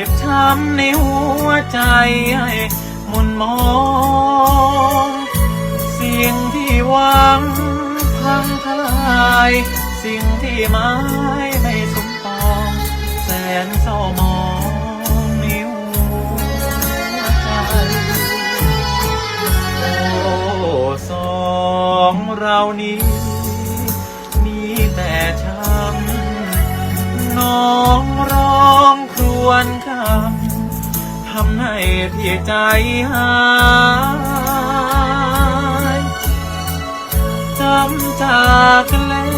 จ็บช้ำในหัวใจให้มุนมองสิ่งที่หวังพังทลาย สิ่งที่ไม้ไม่สมปอง แสนเศร้ามองในหัวใจโอ้สองเรานี้มีแต่ช้ำ น้องร้องครวญคำทำให้พี่ใจหายจำจากกันแล้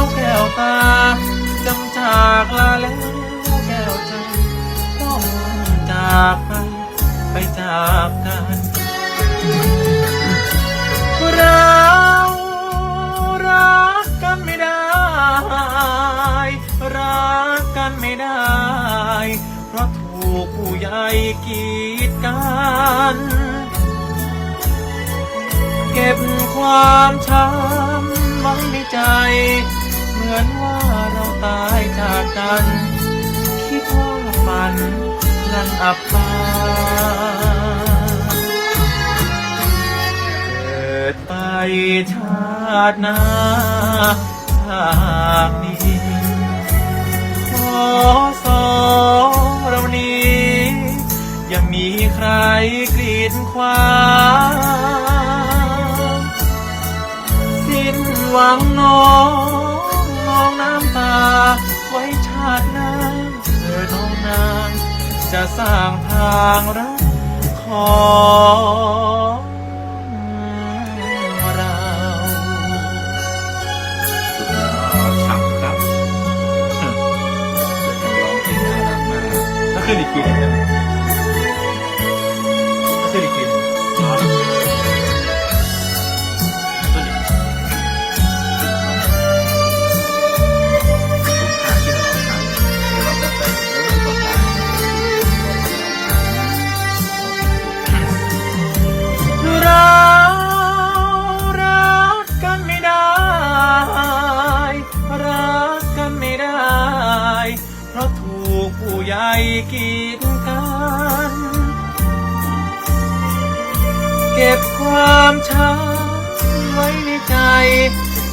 วแก้วตาจำจากลาแล้วแก้วใจต้องจากไปไปจากกันเรารักกันไม่ได้ ได้ เพราะถูกผู้ใหญ่กีดกันเก็บความช้ำไว้ในใจ เหมือนว่าเราตายจากกัน คิดว่าฝันนั้นอับปางเกิดไปชาติหน้าหากมีขอ สอเรานี้ยังมีใครกรีดขวางสิ้นหวังน้องน้องน้ำตา ไว้ชาติหน้าเธอน้องนาง จะสร้างทางรักของ แล้ กีดกันเก็บความช้ำไว้ในใจ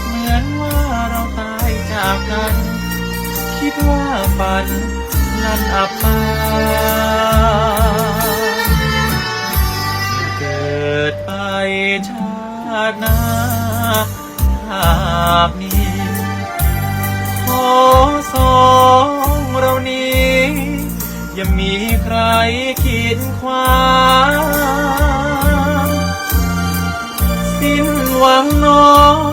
เหมือนว่าเราตายจากกัน คิดว่าฝันลันอับปาเกิดไปชาติหน้าหากมี จะมีใครขีดขวางสิ้นหวังน้อง